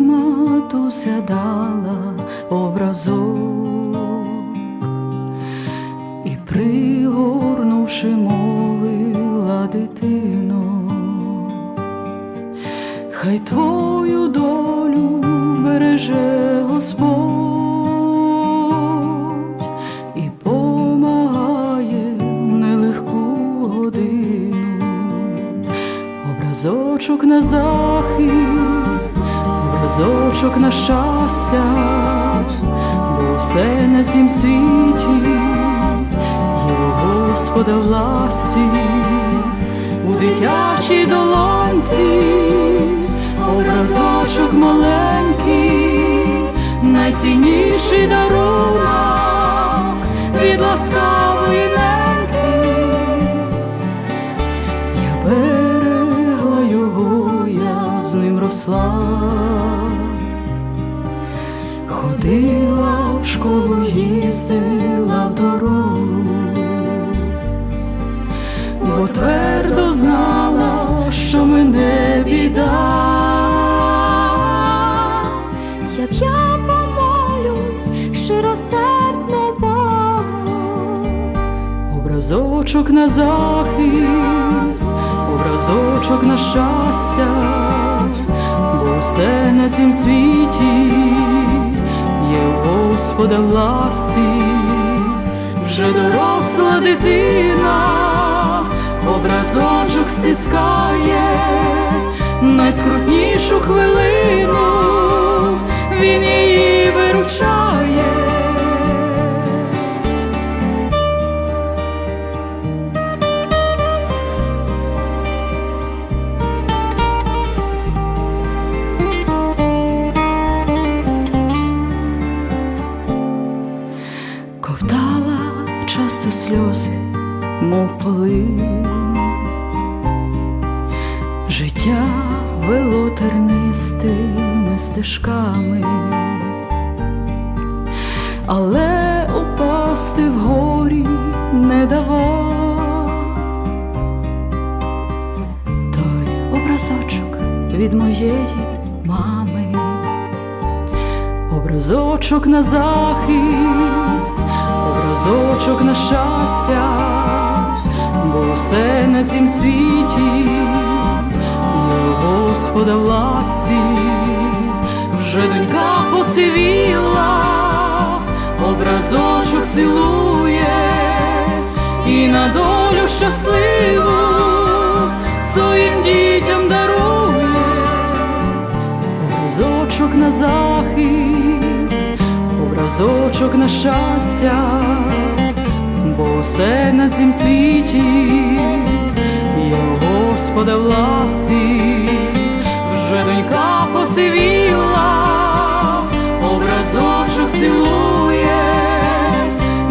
матуся дала образок. І пригорнувши, мовила дитино, хай твою долю береже Господь і помагає в нелегку годину. Образочок на захист, образочок на щастя, бо все на цім світі є у Господа власті, у дитячій долонці, образочок маленький, найцінніший дарунок від ласкавої неньки. Я берегла його, я з ним росла, ходила в школу, їздила в дорогу, бо твердо знала, що мене біда. Як я помолюсь щиросердно Богу, Образочок на захист, образочок на щастя, бо все на цім світі Господа власті, вже доросла дитина, образочок стискає найскрутнішу хвилину, він її виручає. Сльози, мов полин. Життя вело тернистими стежками, але упасти вгорі не давав. Той образочок від моєї мами образочок на захист, образочок на щастя, бо все на цім світі є Господа власті, вже донька посивіла, образочок цілує і на долю щасливу своїм дітям дарує. Образочок на захист, Зочок на щастя, бо все на цім світі є Господа власті, вже донька посивіла, образочок цілує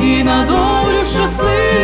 і на долю щасливий.